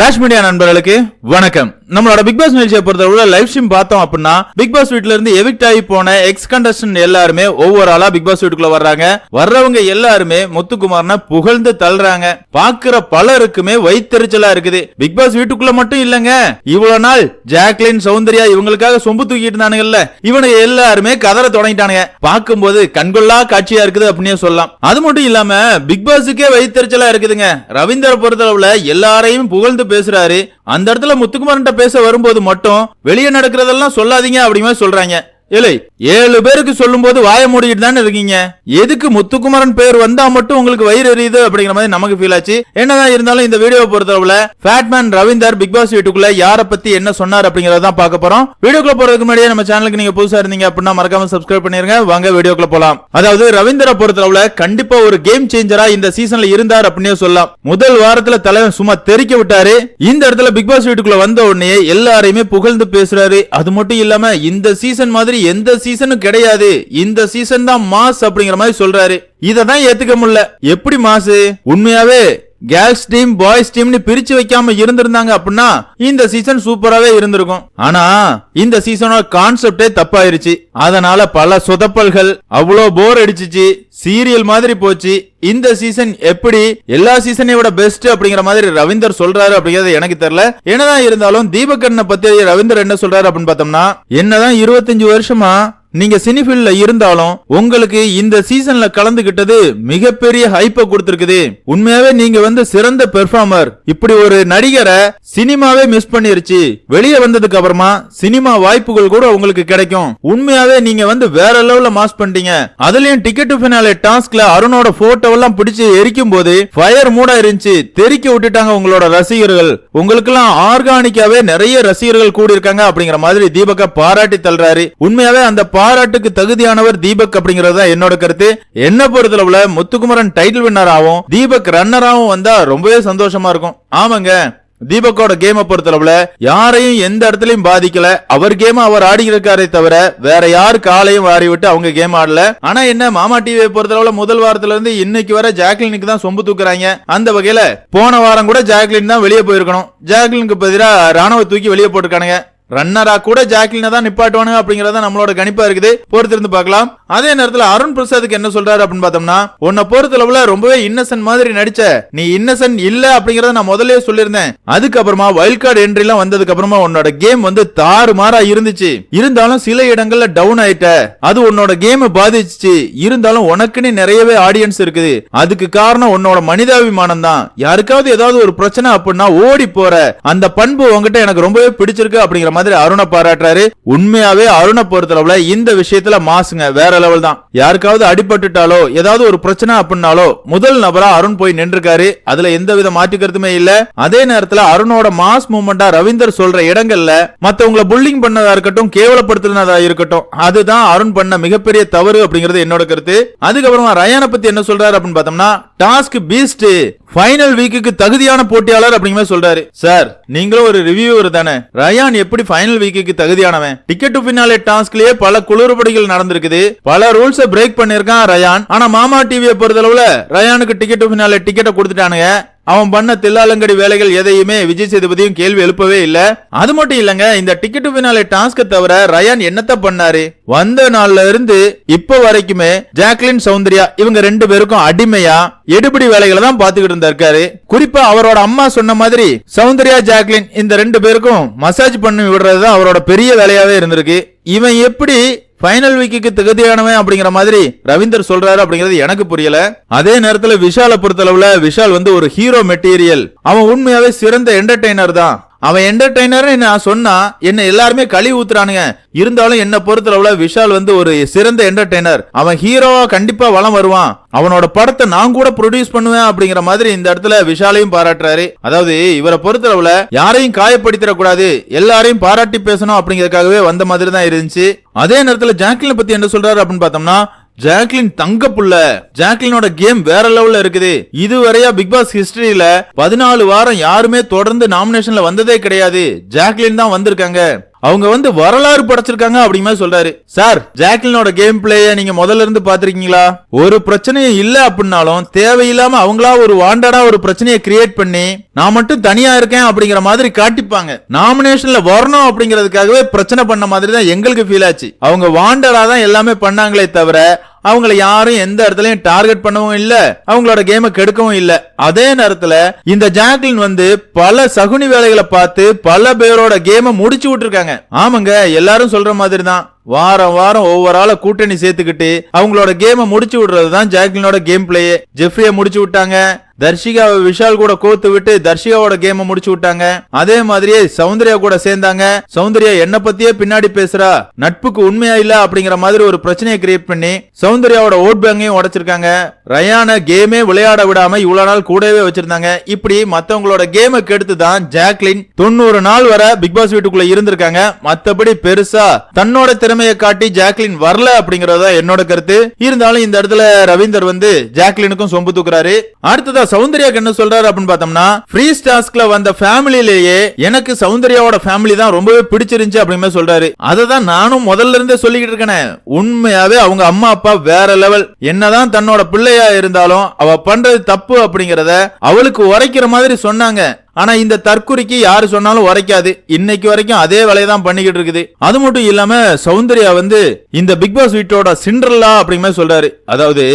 Rash media நண்பர்களுக்கு வணக்கம். நம்மளோட பிக் பாஸ் நிகழ்ச்சியை பொறுத்தவரை லைவ் ஸ்ட்ரீம் பார்த்தோம் அப்படின்னா பிக் பாஸ் வீட்ல இருந்து எவிக்ட் ஆகி போன எக்ஸ் கண்டஸ்டன் எல்லாருமே ஒவ்வொரு ஆளா பிக் பாஸ் வீட்டுக்குள்ள வர்றாங்க. வர்றவங்க எல்லாருமே முத்துக்குமார்னா புகழ்ந்து தள்ளுறாங்க. பாக்குற பலருக்குமே வைத்தெரிச்சலா இருக்குது. பிக் பாஸ் வீட்டுக்குள்ள மட்டும் இல்லங்க. இவ்வளவு நாள் ஜாக்லின் சௌந்தர்யா இவங்களுக்காக சொம்பு தூக்கிட்டு இருந்தானுங்கல்ல. இவனுங்க எல்லாருமே கதற தொடங்கிட்டானுங்க. பார்க்கும்போது கண்கொள்ளா காட்சியா இருக்குது அப்படின்னே சொல்லலாம். அது மட்டும் இல்லாம பிக் பாஸுக்கே வைத்தெரிச்சலா இருக்குதுங்க. ரவீந்தர் பொறுத்தளவுல எல்லாரையும் புகழ்ந்து பேசுறாரு. அந்த இடத்துல முத்துக்குமார்கிட்ட பேச வரும்போது மட்டும் வெளியே நடக்கிறதெல்லாம் சொல்லாதீங்க அப்படிமே சொல்றாங்க. இல்லை ஏழு பேருக்கு சொல்லும் போது வாய மூடிக்கிட்டு தானே இருக்கீங்க? எதுக்கு முத்துக்குமரன் பேர் வந்தா மட்டும் உங்களுக்கு வயிறு எரியுது அப்படிங்கிற மாதிரி நமக்கு ஃபீல் ஆச்சு. என்னதான் இருந்தாலும் இந்த வீடியோ பொறுத்தளவுல ஃபேட்மேன் ரவீந்தர் பிக் பாஸ் வீட்டுக்குள்ள யார பத்தி என்ன சொன்னார் அப்படிங்கறத தான் பார்க்க போறோம். வீடியோக்குள்ள போறதுக்கு முன்னாடியே நம்ம சேனலுக்கு நீங்க புதுசா இருந்தீங்க அப்படின்னா மறக்காம சப்ஸ்கிரைப் பண்ணிருங்க. வாங்க வீடியோக்குள்ள போலாம். அதாவது ரவீந்தரை பொறுத்தளவுல கண்டிப்பா ஒரு கேம் சேஞ்சரா இந்த சீசன்ல இருந்தார் அப்படின்னே சொல்லலாம். முதல் வாரத்துல தலைவன் சும்மா தெறிக்க விட்டாரு. இந்த இடத்துல பிக் பாஸ் வீட்டுக்குள்ள வந்த உடனே எல்லாரையுமே புகழ்ந்து பேசுறாரு. அது மட்டும் இல்லாம இந்த சீசன் மாதிரி எந்த சீசனும் கிடையாது. இந்த சீசன் தான் மாஸ் அப்படிங்கிற மாதிரி சொல்றாரு. இதை தான் ஏத்துக்க முடியல. எப்படி மாசு? உண்மையாவே கேர்ள்ஸ் டீம் பாய்ஸ் டீம்னு பிரிச்சு வைக்காம இருந்திருந்தாங்க அப்படின்னா இந்த சீசன் சூப்பராவே இருந்திருக்கும். ஆனா இந்த சீசனோட கான்செப்டே தப்பாயிருச்சு. அதனால பல சொதப்பல்கள் அவ்வளோ போர் அடிச்சிச்சு சீரியல் மாதிரி போச்சு. இந்த சீசன் எப்படி எல்லா சீசனையும் விட பெஸ்ட் அப்படிங்கிற மாதிரி ரவீந்தர் சொல்றாரு அப்படிங்கிறது எனக்கு தெரியல. என்னதான் இருந்தாலும் தீபகண்ண பத்தி ரவீந்தர் என்ன சொல்றாரு அப்படின்னு பார்த்தோம்னா என்னதான் இருபத்தஞ்சு வருஷமா நீங்க சினிஃபீல்ட்ல இருந்தாலும் உங்களுக்கு இந்த சீசன்ல கலந்துகிட்டது மிகப்பெரிய ஹைப்ப கொடுத்திருக்குது. உண்மையாவே நீங்க வந்து சிறந்த பெர்ஃபார்மர் இப்படி ஒரு நடிகரை சினிமாவே மிஸ் பண்ணிருச்சு. வெளியே வந்ததுக்கு அப்புறமா சினிமா வாய்ப்புகள் கூட உங்களுக்கு கிடைக்கும். உண்மையாவே நீங்க வந்து வேற லெவல்ல மாஸ் பண்ணிட்டீங்க. அதுலயும் டிக்கெட் பினாலே டாஸ்க்ல அருணோட போட்டோ எல்லாம் பிடிச்சு எரிக்கும் போது ஃபயர் மூடா இருந்துச்சு தெறிக்க விட்டுட்டாங்க உங்களோட ரசிகர்கள். உங்களுக்கு எல்லாம் ஆர்கானிக்காவே நிறைய ரசிகர்கள் கூடி இருக்காங்க அப்படிங்கிற மாதிரி தீபக பாராட்டி தள்ளுறாரு. உண்மையாவே அந்த பாராட்டுக்கு தகுதியானவர் தீபக் அப்படிங்கறது தான் என்னோட கருத்து. என்ன பொறுத்தளவுல முத்துக்குமரன் டைட்டில் வின்னராகவும் தீபக் ரன்னராகவும் வந்தா ரொம்பவே சந்தோஷமா இருக்கும். ஆமாங்க. தீபக்கோட கேம பொறுத்தளவுல யாரையும் எந்த இடத்துலயும் பாதிக்கல. அவர் கேம் அவர் ஆடிக்கிறக்காரே தவிர வேற யாரு காலையும் வாரி விட்டு அவங்க கேம் ஆடல. ஆனா என்ன மாமா டிவியை பொறுத்தளவுல முதல் வாரத்துல இருந்து இன்னைக்கு வர ஜாக்லினுக்கு தான் சொம்பு தூக்குறாங்க. அந்த வகையில போன வாரம் கூட ஜாக்லின் தான் வெளியே போயிருக்கணும். ஜாக்லினுக்கு பதிலா ராணுவ தூக்கி வெளியே போட்டுருக்கானுங்க. ரன்னரா கூட ஜாக்லினை தான் நிப்பாட்டுவானு அப்படிங்கறத நம்மளோட கணிப்பா இருக்குது. பொறுத்திருந்து பார்க்கலாம். அதே நேரத்துல அருண் பிரசாத்துக்கு என்ன சொல்றாரு அப்படின்னு பார்த்தோம்னா உன்னை பொறுத்தளவுல ரொம்பவே இன்னசென்ட் மாதிரி நடிச்ச நீ இன்னசென்ட் இல்ல அப்படிங்கறத நான் முதல்ல சொல்லியிருந்தேன். அதுக்கப்புறமா வைல்ட் கார்டு என்ட்ரி எல்லாம் வந்ததுக்கு அப்புறமா உன்னோட கேம் வந்து தாறு மாறா இருந்துச்சு. இருந்தாலும் சில இடங்கள்ல டவுன் ஆயிட்ட. அது உன்னோட கேம் பாதிச்சு இருந்தாலும் உனக்குன்னு நிறையவே ஆடியன்ஸ் இருக்குது. அதுக்கு காரணம் உன்னோட மனிதாபிமானம் தான். யாருக்காவது ஏதாவது ஒரு பிரச்சனை அப்படின்னா ஓடி போற. அந்த பண்பு உங்ககிட்ட எனக்கு ரொம்பவே பிடிச்சிருக்கு அப்படிங்கிற மாதிரி அருணை பாராட்டுறாரு. உண்மையாவே அருணை பொறுத்தளவுல இந்த விஷயத்துல மாசுங்க வேற லெவல் தான். யாருக்காவது அடிபட்டுட்டாலோ ஏதாவது ஒரு பிரச்சனை அப்படின்னாலோ முதல் நபரா அருண் போய் நின்றுக்காரு அதுல எந்த வித மாற்றிக்கிறதுமே இல்ல. அதே நேரத்துல அருணோட மாஸ் மூமெண்டா ரவீந்தர் சொல்ற இடங்கள்ல மத்தவங்கள புல்லிங் பண்ணதா இருக்கட்டும் கேவலப்படுத்தினதா இருக்கட்டும் அதுதான் அருண் பண்ண மிகப்பெரிய தவறு அப்படிங்கிறது என்னோட கருத்து. அதுக்கப்புறமா ரயானை பத்தி என்ன சொல்றாரு அப்படின்னு பார்த்தோம்னா டாஸ்க் பீஸ்ட் ஃபைனல் வீக்குக்கு தகுதியான போட்டியாளர் அப்படிங்கிற சொல்றாரு. சார் நீங்களும் ஒரு ரிவ்யூவர் தானே. ரயான் எப்படி ஃபைனல் வீக்குக்கு தகுதியானவன். டிக்கெட் டு பின்னாலே டாஸ்க்லயே பல குளறுபடிகள் நடந்திருக்குது. பல ரூல்ஸ் பிரேக் பண்ணிருக்கான் ரயான். ஆனா மாமா டிவியை பொறுத்தளவுல ரயானுக்கு டிக்கெட் டு பின்னாலே டிக்கெட்டை கொடுத்துட்டானுங்க. அவன் பண்ண தில்லாலங்கடி வேலைகள் எதையுமே விஜய் சேதுபதியும் கேள்வி எழுப்பவே இல்ல. அது மட்டும் இல்லங்க இந்த டிக்கெட் பின்னாலே டாஸ்க தவிர ரயான் என்னத்த பண்ணாரு? வந்த நாள்ல இருந்து இப்ப வரைக்குமே ஜாக்லின் சௌந்தர்யா இவங்க ரெண்டு பேருக்கும் அடிமையா? எடுபடி வேலைகளை தான் பாத்துக்கிட்டு இருந்தாரு குறிப்பா அவரோட அம்மா சொன்ன மாதிரி சௌந்தர்யா ஜாக்லின் இந்த ரெண்டு பேருக்கும் மசாஜ் பண்ணி விடுறதுதான் அவரோட பெரிய வேலையாவே இருந்திருக்கு. இவன் எப்படி ஃபைனல் வீக்குக்கு தகுதியானவன் அப்படிங்கிற மாதிரி ரவீந்தர் சொல்றாரு அப்படிங்கிறது எனக்கு புரியல. அதே நேரத்துல விஷாலை பொறுத்தளவுல விஷால் வந்து ஒரு ஹீரோ மெட்டீரியல் அவன் உண்மையாவே சிறந்த என்டர்டைனர் தான். அவன் என்டர்டைனர் நான் சொன்னா என்ன எல்லாருமே கழி ஊத்துறானுங்க. இருந்தாலும் என்ன பொறுத்தளவுல விஷால் வந்து ஒரு சிறந்த என்டர்டைனர் அவன் ஹீரோவா கண்டிப்பா வளம் வருவான். அவனோட படத்தை நான் கூட ப்ரொடியூஸ் பண்ணுவேன் அப்படிங்கிற மாதிரி இந்த இடத்துல விஷாலையும் பாராட்டுறாரு. அதாவது இவரை பொறுத்தளவுல யாரையும் காயப்படுத்திட கூடாது எல்லாரையும் பாராட்டி பேசணும் அப்படிங்கறதுக்காகவே வந்த மாதிரி தான் இருந்துச்சு. அதே நேரத்துல ஜாக்லின் பத்தி என்ன சொல்றாரு அப்படின்னு பார்த்தோம்னா ஜாக்லின் தங்க புள்ள ஜாக்லினோட கேம் வேற லெவல்ல இருக்குது. இதுவரையா பிக் பாஸ் ஹிஸ்டரியில பதினாலு வாரம் யாருமே தொடர்ந்து நாமினேஷன்ல வந்ததே கிடையாது. ஜாக்லின் தான் வந்திருக்காங்க. அவங்க வந்து வரலாறு படைச்சிருக்காங்க அப்படிங்கிற மாதிரி சொல்றாரு. சார் ஜாக்லினோட கேம் பிளேய நீங்க முதல்ல இருந்து பாத்திருக்கீங்களா ஒரு பிரச்சனையும் இல்ல அப்படின்னாலும் தேவையில்லாம அவங்களா ஒரு வாண்டடா ஒரு பிரச்சனையை கிரியேட் பண்ணி நான் மட்டும் தனியா இருக்கேன் அப்படிங்கிற மாதிரி காட்டிப்பாங்க. நாமினேஷன்ல வரணும் அப்படிங்கிறதுக்காகவே பிரச்சனை பண்ண மாதிரி தான் எங்களுக்கு ஃபீல் ஆச்சு. அவங்க வாண்டடா தான் எல்லாமே பண்ணாங்களே தவிர அவங்கள யாரும் எந்த இடத்துலயும் டார்கெட் பண்ணவும் இல்ல. அவங்களோட கேமை கெடுக்கவும் இல்ல. அதே நேரத்துல இந்த ஜாக்லின் வந்து பல சகுனி வேலைகளை பார்த்து பல பேரோட கேமை முடிச்சு விட்டுருக்காங்க. ஆமாங்க எல்லாரும் சொல்ற மாதிரி தான் வாரம் வாரம் ஒவ்வொரு ஆளை கூட்டணி சேர்த்துக்கிட்டு அவங்களோட கேமை முடிச்சு விடுறது தான் ஜாக்லினோட கேம் பிளேயே ஜெஃப்ரியை முடிச்சு விட்டாங்க. தர்ஷிகாவை விஷால் கூட கோத்து விட்டு தர்ஷிகாவோட கேமை முடிச்சு விட்டாங்க. அதே மாதிரியே சௌந்தர்யா கூட சேர்ந்தாங்க. சௌந்தர்யா என்ன பத்தியே பின்னாடி பேசுறா. நட்புக்கு உண்மையா இல்ல அப்படிங்கிற மாதிரி ஒரு பிரச்சனையை கிரியேட் பண்ணி சௌந்தர்யாவோட ஓட் பேங்கையும் உடைச்சிருக்காங்க. ரயான கேமே விளையாட விடாம இவ்வளவு நாள் கூடவே வச்சிருந்தாங்க. இப்படி மத்தவங்களோட கேமை கெடுத்து தான் ஜாக்லின் தொண்ணூறு நாள் வரை பிக் பாஸ் வீட்டுக்குள்ள இருந்திருக்காங்க. மத்தபடி பெருசா தன்னோட திறமையை காட்டி ஜாக்லின் வரல அப்படிங்கறதா என்னோட கருத்து. இருந்தாலும் இந்த இடத்துல ரவீந்தர் வந்து ஜாக்லினுக்கும் சொம்பு தூக்குறாரு. அடுத்ததா சௌந்தர்யா என்ன சொல்றாரு அப்படின்னு பார்த்தோம்னா ஃப்ரீ ஸ்டாஸ்க்ல வந்த ஃபேமிலியிலேயே எனக்கு சௌந்தர்யாவோட ஃபேமிலி தான் ரொம்பவே பிடிச்சிருந்துச்சு அப்படின்னு சொல்றாரு. அதை தான் நானும் முதல்ல இருந்தே சொல்லிக்கிட்டு இருக்கேன். உண்மையாவே அவங்க அம்மா அப்பா வேற லெவல் என்னதான் தன்னோட பிள்ளையா இருந்தாலும் அவ பண்றது தப்பு அப்படிங்கறத அவளுக்கு உரைக்கிற மாதிரி சொன்னாங்க. ஆனா இந்த தற்குறிக்கு யாரு சொன்னாலும் உரைக்காது. இன்னைக்கு வரைக்கும் அதே வேலையை தான் பண்ணிக்கிட்டு இருக்குது. அது மட்டும் இல்லாம சௌந்தர்யா வந்து இந்த பிக் பாஸ் வீட்டோட சிண்டர்லா அப்படிங்கிற சொல்றாரு. அதாவது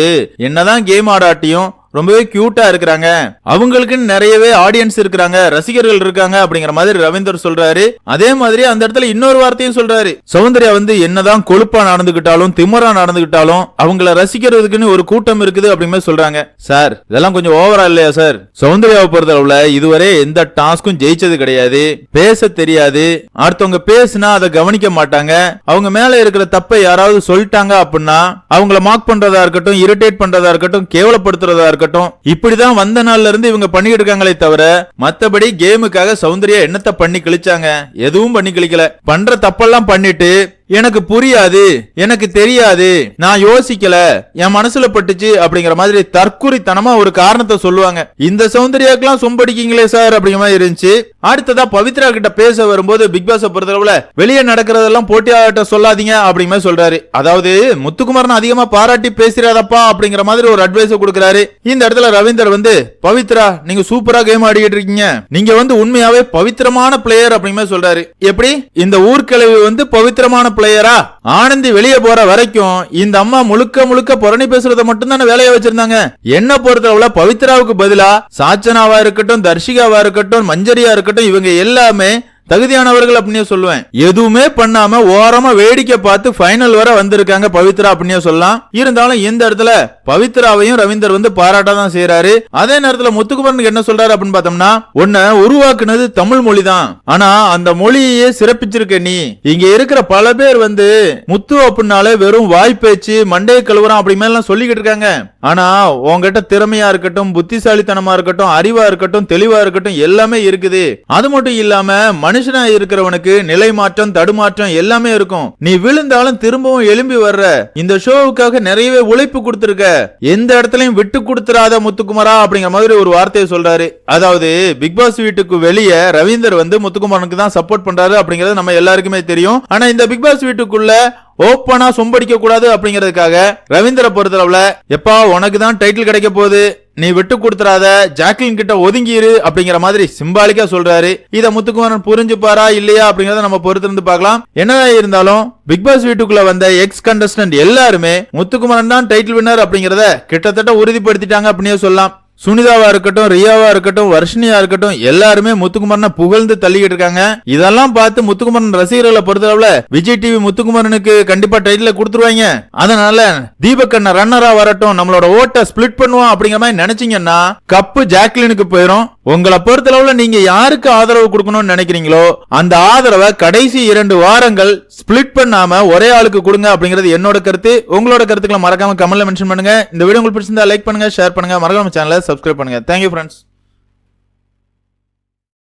என்னதான் கேம் ஆடாட்டியும் ரொம்பவே கியூட்டா இருக்கிறாங்க. அவங்களுக்குன்னு நிறையவே ஆடியன்ஸ் இருக்கிறாங்க. ரசிகர்கள் இருக்காங்க அப்படிங்கிற மாதிரி ரவீந்தர் சொல்றாரு. அதே மாதிரி அந்த இடத்துல இன்னொரு வார்த்தையும் சொல்றாரு. சௌந்தர்யா வந்து என்னதான் கொழுப்பா நடந்துகிட்டாலும் திமரா நடந்துகிட்டாலும் அவங்கள ரசிக்கிறதுக்குன்னு ஒரு கூட்டம் இருக்குது அப்படிங்கிற சொல்றாங்க. சார் இதெல்லாம் கொஞ்சம் ஓவரா இல்லையா சார்? சௌந்தர்யாவை பொறுத்தளவுல இதுவரை எந்த டாஸ்க்கும் ஜெயிச்சது கிடையாது. பேச தெரியாது. அடுத்தவங்க பேசுனா அதை கவனிக்க மாட்டாங்க. அவங்க மேல இருக்கிற தப்பை யாராவது சொல்லிட்டாங்க அப்படின்னா அவங்கள மார்க் பண்றதா இருக்கட்டும் இரிட்டேட் பண்றதா இருக்கட்டும் கேவலப்படுத்துறதா இருக்கட்டும் இப்படிதான் வந்த நாள்ல இருந்து இவங்க பண்ணிட்டு இருக்காங்களே தவிர மத்தபடி கேமுக்காக சௌந்தர்யா என்னத்த பண்ணி கிழிச்சாங்க? எதுவும் பண்ணி கிழிக்கல. பண்ற தப்பெல்லாம் பண்ணிட்டு எனக்கு புரியாது எனக்கு தெரியாது. நான் யோசிக்கல. என் மனசுல பட்டுச்சு அப்படிங்கிற மாதிரி தற்குறித்தனமா ஒரு காரணத்தை சொல்லுவாங்க. இந்த சௌந்தர்யாக்கெல்லாம் சொம்படிக்கீங்களே சார் அப்படிங்கிற மாதிரி இருந்துச்சு. அடுத்ததா பவித்ரா கிட்ட பேச வரும்போது பிக் பாஸ் பொறுத்தளவுல வெளியே நடக்கிறதெல்லாம் போட்டியாளர்கிட்ட சொல்லாதீங்க அப்படிங்கிற மாதிரி சொல்றாரு. அதாவது முத்துக்குமாரன் அதிகமா பாராட்டி பேசுறாதப்பா அப்படிங்கிற மாதிரி ஒரு அட்வைஸ் கொடுக்குறாரு. இந்த இடத்துல ரவீந்தர் வந்து பவித்ரா நீங்க சூப்பரா கேம் ஆடிக்கிட்டு இருக்கீங்க. நீங்க வந்து உண்மையாவே பவித்திரமான பிளேயர் அப்படிங்கிற மாதிரி சொல்றாரு. எப்படி? இந்த ஊர்க்கிழவி வந்து பவித்திரமான பிளேயரா ஆனந்தி வெளியே போற வரைக்கும் இந்த அம்மா முழுக்க முழுக்க புரணி பேசுறத மட்டும் தானே வேலையை வச்சிருந்தாங்க. என்ன பொறுத்தளவுல பவித்ராவுக்கு பதிலா சாச்சனாவா இருக்கட்டும் தர்ஷிகாவா இருக்கட்டும் மஞ்சரியா இருக்கட்டும் இவங்க எல்லாமே தகுதியானவர்கள் அப்படின்னு சொல்லுவேன். எதுவுமே பண்ணாம ஓரமா வேடிக்கை பார்த்து ஃபைனல் வர வந்திருக்காங்க பவித்ரா அப்படின்னு சொல்லலாம். இருந்தாலும் இந்த இடத்துல பவித்ராவையும் ரவீந்தர் வந்து பாராட்ட தான் செய்யறாரு அதே நேரத்துல முத்துக்குமரனுக்கு என்ன சொல்றாரு அப்படின்னு பார்த்தோம்னா உன்னை உருவாக்குனது தமிழ் மொழி தான் ஆனா அந்த மொழியையே சிறப்பிச்சிருக்க நீ. இங்க இருக்கிற பல பேர் வந்து முத்து அப்படின்னாலே வெறும் வாய்ப்பேச்சு மண்டையை கழுவுறான் அப்படி மேலாம் சொல்லிக்கிட்டு இருக்காங்க. ஆனா உன்கிட்ட திறமையா இருக்கட்டும் புத்திசாலித்தனமா இருக்கட்டும் அறிவா இருக்கட்டும் தெளிவா இருக்கட்டும் எல்லாமே இருக்குது. அது மட்டும் இல்லாம மனுஷனா இருக்கிறவனுக்கு நிலை மாற்றம் தடுமாற்றம் எல்லாமே இருக்கும். நீ விழுந்தாலும் திரும்பவும் எழும்பி வர்ற. இந்த ஷோவுக்காக நிறையவே உழைப்பு கொடுத்துருக்க. எந்த இடத்துலயும் விட்டு கொடுத்துறாத முத்துக்குமாரா அப்படிங்கிற மாதிரி ஒரு வார்த்தையை சொல்றாரு. அதாவது பிக் பாஸ் வீட்டுக்கு வெளியே ரவீந்தர் வந்து முத்துக்குமாரனுக்கு தான் சப்போர்ட் பண்றாரு அப்படிங்கறது நம்ம எல்லாருக்குமே தெரியும். ஆனா இந்த பிக் பாஸ் வீட்டுக்குள்ள ஓப்பனா சொம்படிக்க கூடாது அப்படிங்கிறதுக்காக ரவீந்திர பொறுத்தளவுல எப்பா உனக்கு தான் டைட்டில் கிடைக்க போகுது. நீ விட்டு கொடுத்துறாத. ஜாக்லின் கிட்ட ஒதுங்கிரு அப்படிங்கிற மாதிரி சிம்பாலிக்கா சொல்றாரு. இத முத்துக்குமாரன் புரிஞ்சுப்பாரா இல்லையா அப்படிங்கறத நம்ம பொறுத்திருந்து பார்க்கலாம். என்னதான் இருந்தாலும் பிக் பாஸ் வீட்டுக்குள்ள வந்த எக்ஸ் கண்டஸ்டன்ட் எல்லாருமே முத்துக்குமாரன் தான் டைட்டில் வின்னர் அப்படிங்கறத கிட்டத்தட்ட உறுதிப்படுத்திட்டாங்க அப்படின்னே சொல்லலாம். சுனிதாவா இருக்கட்டும் ரியாவா இருக்கட்டும் வர்ஷினியா இருக்கட்டும் எல்லாருமே முத்துக்குமரனை புகழ்ந்து தள்ளிக்கிட்டு இருக்காங்க. இதெல்லாம் பார்த்து முத்துக்குமரன் ரசிகர்களை பொறுத்தளவுல விஜய் டிவி முத்துக்குமரனுக்கு கண்டிப்பா டைட்டில் கொடுத்துருவாங்க. அதனால தீபக் அண்ணன் ரன்னரா வரட்டும் நம்மளோட ஓட்டை ஸ்பிளிட் பண்ணுவோம் அப்படிங்கிற மாதிரி நினைச்சீங்கன்னா கப்பு ஜாக்லினுக்கு போயிடும் உங்களை பொறுத்தளவுல நீங்க யாருக்கு ஆதரவு கொடுக்கணும்னு நினைக்கிறீங்களோ அந்த ஆதரவை கடைசி இரண்டு வாரங்கள் ஸ்பிளிட் பண்ணாம ஒரே ஆளுக்கு கொடுங்க அப்படிங்கிறது என்னோட கருத்து. உங்களோட கருத்துக்களை மறக்காம கமெண்ட்ல மென்ஷன் பண்ணுங்க. இந்த வீடியோ உங்களுக்கு பிடிச்சிருந்தா லைக் பண்ணுங்க ஷேர் பண்ணுங்க. மறக்காம சேனலை சப்ஸ்கிரைப் பண்ணுங்க. Thank you friends